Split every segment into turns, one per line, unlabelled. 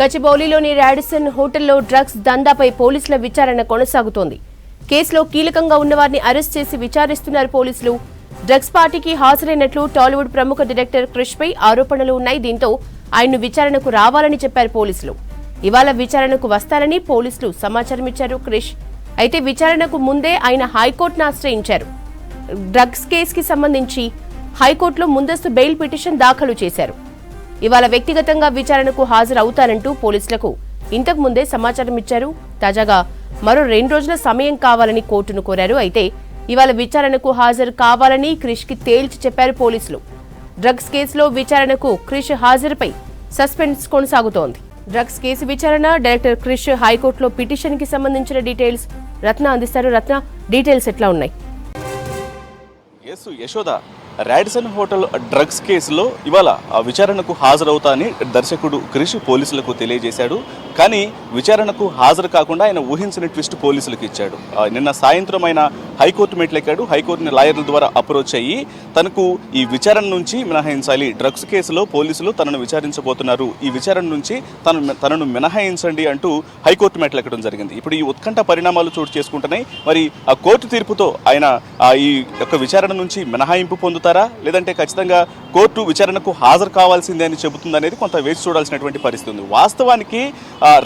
గచ్చిబౌలిలోని Radisson హోటల్లో drugs దందాపై పోలీసుల విచారణ కొనసాగుతోంది. కేసులో కీలకంగా ఉన్నవారిని అరెస్ట్ చేసి విచారిస్తున్నారు పోలీసులు. డ్రగ్స్ పార్టీకి హాజరైనట్లు టాలీవుడ్ ప్రముఖ డైరెక్టర్ క్రిష్ పై ఆరోపణలు ఉన్నాయి. దీంతో ఆయన్ను విచారణకు రావాలని చెప్పారు పోలీసులు. ఇవాళ విచారణకు వస్తారని పోలీసులు సమాచారం ఇచ్చారు క్రిష్. అయితే విచారణకు ముందే ఆయన హైకోర్టును ఆశ్రయించారు. డ్రగ్స్ కేసుకి సంబంధించి హైకోర్టులో ముందస్తు బెయిల్ పిటిషన్ దాఖలు చేశారు. ఇవాళ వ్యక్తిగతంగా విచారణకు హాజరవుతానంటూ పోలీసులకు ఇంతకు ముందే సమాచారం ఇచ్చారు. తాజాగా మరో రెండు రోజుల సమయం కావాలని కోర్టును కోరారు. అయితే ఇవాళ విచారణకు హాజరు కావాలని క్రిష్కి తేల్చి చెప్పారు పోలీసులు. డ్రగ్స్ కేసులో విచారణకు క్రిష్ హాజరుపై సస్పెన్స్ కొనసాగుతోంది. డ్రగ్స్ కేసు విచారణ డైరెక్టర్ క్రిష్ హైకోర్టులో పిటిషన్కి సంబంధించిన డీటెయిల్స్ రత్న అందిస్తారు. రత్న డీటెయిల్స్ ఎట్లా ఉన్నాయి?
యశోద రాడిసన్ హోటల్ డ్రగ్స్ కేసులో ఇవాళ విచారణకు హాజరవుతా అని దర్శకుడు క్రిష్ పోలీసులకు తెలియజేశాడు. కానీ విచారణకు హాజరు కాకుండా ఆయన ఊహించిన ట్విస్ట్ పోలీసులకు ఇచ్చాడు. నిన్న సాయంత్రం ఆయన హైకోర్టు మెట్లెక్కాడు. హైకోర్టుని లాయర్ల ద్వారా అప్రోచ్ అయ్యి తనకు ఈ విచారణ నుంచి మినహాయించాలి. డ్రగ్స్ కేసులో పోలీసులు తనను విచారించబోతున్నారు. ఈ విచారణ నుంచి తను తనను మినహాయించండి అంటూ హైకోర్టు మెట్లెక్కడం జరిగింది. ఇప్పుడు ఈ ఉత్కంఠ పరిణామాలు చోటు చేసుకుంటున్నాయి. మరి ఆ కోర్టు తీర్పుతో ఆయన ఈ యొక్క విచారణ నుంచి మినహాయింపు పొందుతారు? లేదంటే ఖచ్చితంగా కోర్టు విచారణకు హాజరు కావాల్సిందే అని చెబుతుంది అనేది కొంత వేచి చూడాల్సినటువంటి పరిస్థితి ఉంది. వాస్తవానికి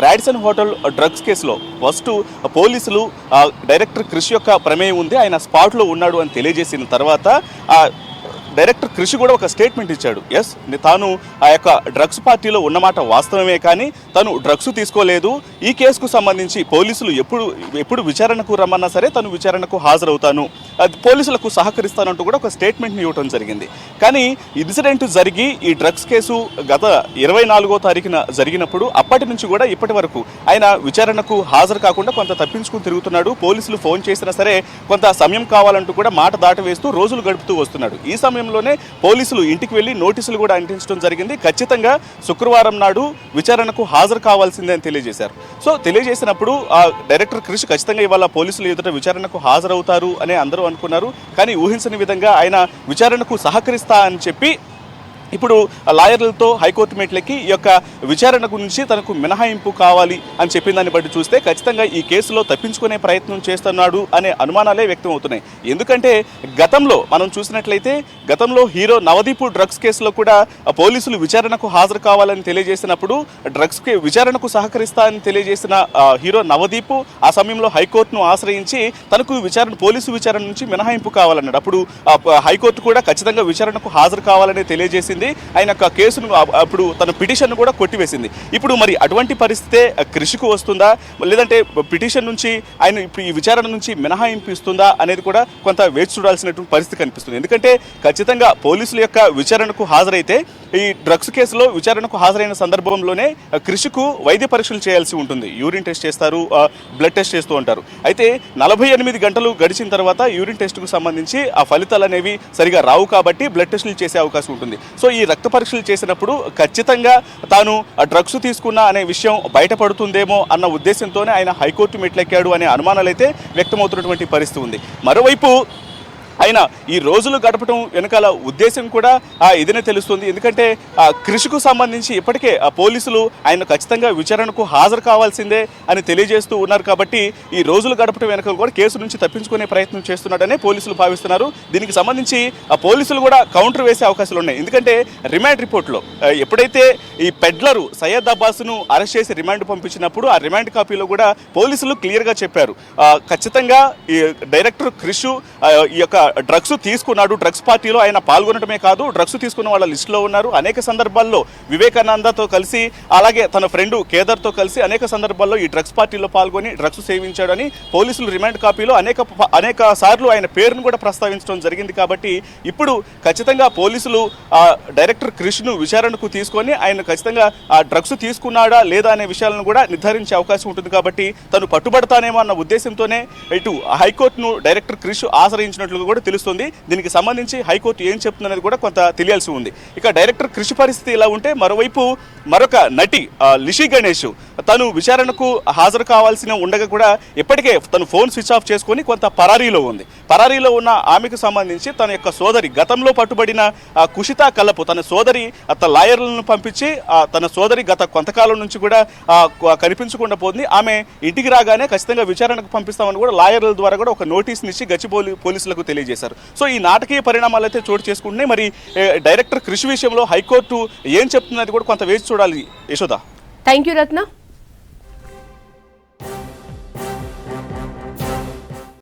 రాడిసన్ హోటల్ డ్రగ్స్ కేసులో ఫస్ట్ పోలీసులు డైరెక్టర్ క్రిష్ యొక్క ప్రమేయం ఉంది. ఆయన స్పాట్లో ఉన్నాడు అని తెలియజేసిన తర్వాత ఆ, డైరెక్టర్ కృషి కూడా ఒక స్టేట్మెంట్ ఇచ్చాడు. ఎస్ తాను ఆ యొక్క డ్రగ్స్ పార్టీలో ఉన్నమాట వాస్తవమే కానీ తను డ్రగ్స్ తీసుకోలేదు. ఈ కేసుకు సంబంధించి పోలీసులు ఎప్పుడు ఎప్పుడు విచారణకు రమ్మన్నా సరే తను విచారణకు హాజరవుతాను. అది పోలీసులకు సహకరిస్తానంటూ కూడా ఒక స్టేట్మెంట్ని ఇవ్వడం జరిగింది. కానీ ఇన్సిడెంట్ జరిగి ఈ డ్రగ్స్ కేసు గత ఇరవై నాలుగో తారీఖున జరిగినప్పుడు అప్పటి నుంచి కూడా ఇప్పటి వరకు ఆయన విచారణకు హాజరు కాకుండా కొంత తప్పించుకుని తిరుగుతున్నాడు. పోలీసులు ఫోన్ చేసినా సరే కొంత సమయం కావాలంటూ కూడా మాట దాటవేస్తూ రోజులు గడుపుతూ వస్తున్నాడు. ఈ సమయం సమయంలోనే పోలీసులు ఇంటికి వెళ్ళి నోటీసులు కూడా అంటించడం జరిగింది. ఖచ్చితంగా శుక్రవారం నాడు విచారణకు హాజరు కావాల్సిందే అని తెలియజేశారు. సో తెలియజేసినప్పుడు ఆ డైరెక్టర్ క్రిష్ ఖచ్చితంగా ఇవాళ పోలీసులు ఎదుట విచారణకు హాజరవుతారు అని అందరూ అనుకున్నారు. కానీ ఊహించని విధంగా ఆయన విచారణకు సహకరిస్తా అని చెప్పి ఇప్పుడు లాయర్లతో హైకోర్టు మెట్లకి ఈ యొక్క విచారణ గురించి తనకు మినహాయింపు కావాలి అని చెప్పిన దాన్ని బట్టి చూస్తే ఖచ్చితంగా ఈ కేసులో తప్పించుకునే ప్రయత్నం చేస్తున్నాడు అనే అనుమానాలే వ్యక్తం అవుతున్నాయి ఎందుకంటే గతంలో మనం చూసినట్లయితే గతంలో హీరో నవదీపు డ్రగ్స్ కేసులో కూడా పోలీసులు విచారణకు హాజరు కావాలని తెలియజేసినప్పుడు డ్రగ్స్ విచారణకు సహకరిస్తా అని తెలియజేసిన హీరో నవదీప్ ఆ సమయంలో హైకోర్టును ఆశ్రయించి తనకు విచారణ పోలీసు విచారణ నుంచి మినహాయింపు కావాలన్నాడు. అప్పుడు హైకోర్టు కూడా ఖచ్చితంగా విచారణకు హాజరు కావాలని తెలియజేసింది ఆయన యొక్క కేసును అప్పుడు తన పిటిషన్ కూడా కొట్టివేసింది. ఇప్పుడు మరి అటువంటి పరిస్థితే కృషికు వస్తుందా? లేదంటే పిటిషన్ నుంచి ఆయన ఇప్పుడు ఈ విచారణ నుంచి మినహాయింపు ఇస్తుందా అనేది కూడా కొంత వేచి చూడాల్సినటువంటి పరిస్థితి కనిపిస్తుంది. ఎందుకంటే ఖచ్చితంగా పోలీసుల యొక్క విచారణకు హాజరైతే ఈ డ్రగ్స్ కేసులో విచారణకు హాజరైన సందర్భంలోనే కృషికు వైద్య పరీక్షలు చేయాల్సి ఉంటుంది. యూరిన్ టెస్ట్ చేస్తారు బ్లడ్ టెస్ట్ చేస్తూ ఉంటారు. అయితే నలభై ఎనిమిది గంటలు గడిచిన తర్వాత యూరిన్ టెస్ట్కు సంబంధించి ఆ ఫలితాలు అనేవి సరిగా రావు కాబట్టి బ్లడ్ టెస్టులు చేసే అవకాశం ఉంటుంది. సో సో ఈ రక్త పరీక్షలు చేసినప్పుడు ఖచ్చితంగా తాను ఆ డ్రగ్స్ తీసుకున్నా అనే విషయం బయటపడుతుందేమో అన్న ఉద్దేశంతోనే ఆయన హైకోర్టు మెట్లెక్కాడు అనే అనుమానాలు అయితే వ్యక్తమవుతున్నటువంటి పరిస్థితి ఉంది. మరోవైపు అయినా ఈ రోజులు గడపడం వెనకాల ఉద్దేశం కూడా ఆ ఇదినే తెలుస్తుంది. ఎందుకంటే ఆ కృషికు సంబంధించి ఇప్పటికే ఆ పోలీసులు ఆయన ఖచ్చితంగా విచారణకు హాజరు కావాల్సిందే అని తెలియజేస్తూ ఉన్నారు కాబట్టి ఈ రోజులు గడపడం వెనక కూడా కేసు నుంచి తప్పించుకునే ప్రయత్నం చేస్తున్నాడనే పోలీసులు భావిస్తున్నారు. దీనికి సంబంధించి ఆ పోలీసులు కూడా కౌంటర్ వేసే అవకాశాలు ఉన్నాయి. ఎందుకంటే రిమాండ్ రిపోర్ట్లో ఎప్పుడైతే ఈ పెడ్లరు సయ్యద్ అబ్బాస్ను అరెస్ట్ చేసి రిమాండ్ పంపించినప్పుడు ఆ రిమాండ్ కాపీలో కూడా పోలీసులు క్లియర్గా చెప్పారు. ఖచ్చితంగా ఈ డైరెక్టర్ క్రిషు ఈ యొక్క డ్రగ్స్ తీసుకున్నాడు. డ్రగ్స్ పార్టీలో ఆయన పాల్గొనడమే కాదు డ్రగ్స్ తీసుకున్న వాళ్ళ లిస్టులో ఉన్నారు. అనేక సందర్భాల్లో వివేకానందతో కలిసి అలాగే తన ఫ్రెండ్ కేదార్తో కలిసి అనేక సందర్భాల్లో ఈ డ్రగ్స్ పార్టీలో పాల్గొని డ్రగ్స్ సేవించాడని పోలీసులు రిమాండ్ కాపీలో అనేక అనేక సార్లు ఆయన పేరును కూడా ప్రస్తావించడం జరిగింది కాబట్టి ఇప్పుడు ఖచ్చితంగా పోలీసులు డైరెక్టర్ క్రిష్ను విచారణకు తీసుకొని ఆయన ఖచ్చితంగా ఆ డ్రగ్స్ తీసుకున్నాడా లేదా అనే విషయాలను కూడా నిర్ధారించే అవకాశం ఉంటుంది కాబట్టి తను పట్టుబడతానేమో అన్న ఉద్దేశంతోనే ఇటు హైకోర్టును డైరెక్టర్ క్రిష్ ఆశ్రయించినట్లు కూడా కూడా తెలుస్తుంది. దీనికి సంబంధించి హైకోర్టు ఏం చెప్తుందనేది కూడా కొంత తెలియాల్సి ఉంది. ఇక డైరెక్టర్ కృషి పరిస్థితి ఇలా ఉంటే మరోవైపు మరొక నటి లిషి గణేష్ తను విచారణకు హాజరు కావాల్సిన ఉండగా కూడా ఇప్పటికే తను ఫోన్ స్విచ్ ఆఫ్ చేసుకొని కొంత పరారీలో ఉంది. పరారీలో ఉన్న ఆమెకు సంబంధించి తన యొక్క సోదరి గతంలో పట్టుబడిన కుషిత కల్లపు తన సోదరి తన లాయర్లను పంపించి తన సోదరి గత కొంతకాలం నుంచి కూడా కనిపించకుండా పోతుంది. ఆమె ఇంటికి రాగానే ఖచ్చితంగా విచారణకు పంపిస్తామని కూడా లాయర్ల ద్వారా కూడా ఒక నోటీస్ని ఇచ్చి గచ్చిపోలి పోలీసులకు తెలియజేశారు. సో ఈ నాటకీయ పరిణామాలు అయితే చోటు చేసుకుంటున్నాయి. మరి డైరెక్టర్ కృషి విషయంలో హైకోర్టు ఏం చెప్తున్నది కూడా కొంత వేచి చూడాలి. యశోద.
Thank you Ratna.